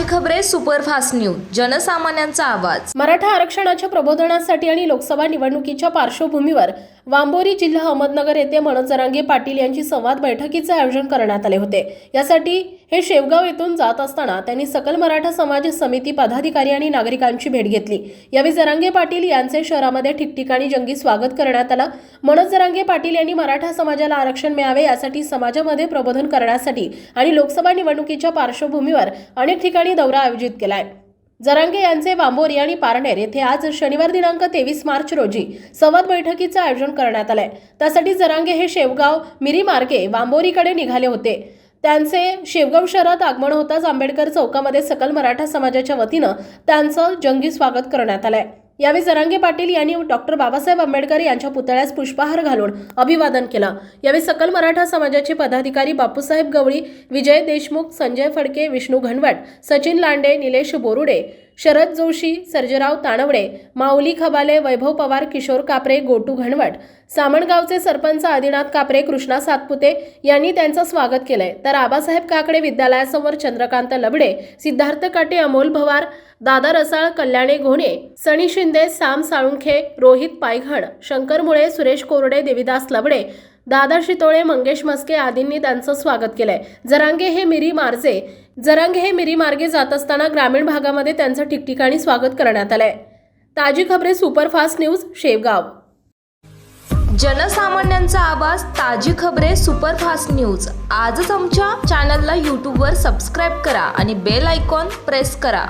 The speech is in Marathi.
खबरे सुपरफास्ट न्यूज जनसामान्यांचा आवाज. मराठा आरक्षणाच्या प्रबोधनासाठी आणि लोकसभा निवडणुकीच्या पार्श्वभूमीवर वांबोरी जिल्हा अहमदनगर येथे मनोज जरांगे पाटील यांची संवाद बैठकीचे आयोजन करण्यात आले होते. यासाठी हे शेवगाव येथून जात असताना त्यांनी सकल मराठा समाज समिती पदाधिकारी आणि नागरिकांची भेट घेतली. यावेळी जरांगे पाटील यांचे शहरामध्ये ठिकठिकाणी जंगी स्वागत करण्यात आलं. मनोज जरांगे पाटील यांनी मराठा समाजाला आरक्षण मिळावे यासाठी समाजामध्ये प्रबोधन करण्यासाठी आणि लोकसभा निवडणुकीच्या पार्श्वभूमीवर अनेक ठिकाणी दौरा आयोजित केलाय. जरांगे यांचे बांबोरी आणि पारनेर येथे आज शनिवार दिनांक तेवीस मार्च रोजी संवाद बैठकीचं आयोजन करण्यात आलंय. त्यासाठी जरांगे हे शेवगाव मिरी मार्गे बांबोरीकडे निघाले होते. त्यांचे शेवगाव शहरात आगमन होताच आंबेडकर चौकामध्ये सकल मराठा समाजाच्या वतीनं त्यांचं जंगी स्वागत करण्यात आलंय. यावेळी जरांगे पाटील यांनी डॉक्टर बाबासाहेब आंबेडकर यांच्या पुतळ्यास पुष्पहार घालून अभिवादन केलं. यावेळी सकल मराठा समाजाचे पदाधिकारी बापूसाहेब गवळी विजय देशमुख संजय फडके विष्णू घनवट सचिन लांडे निलेश बोरुडे शरद जोशी सर्जराव ताणवडे माऊली खबाले वैभव पवार किशोर कापरे गोटू घनवट सामणगावचे सरपंच आदिनाथ कापरे कृष्णा सातपुते यांनी त्यांचं स्वागत केलंय. तर आबासाहेब काकडे विद्यालयासमोर चंद्रकांत लबडे सिद्धार्थ काटे अमोल भवार दादा रसाळ कल्याणे घोणे सनी शिंदे साम साळुंखे रोहित पायघण शंकर मुळे सुरेश कोरडे देविदास लबडे दादा शितोळे मंगेश मस्के आदींनी त्यांचं स्वागत केलंय. जरांगे हे मिरी मार्जे जरंग हे मिरी मार्गे जात असताना ग्रामीण भागामध्ये त्यांचं ठिकठिकाणी स्वागत करण्यात आलंय. ताजी खबरे सुपरफास्ट न्यूज शेवगाव. जनसामान्यांचा आवाज ताजी खबरे सुपरफास्ट न्यूज. आजच आमच्या चॅनलला यूट्यूबवर सबस्क्राईब करा आणि बेल आयकॉन प्रेस करा.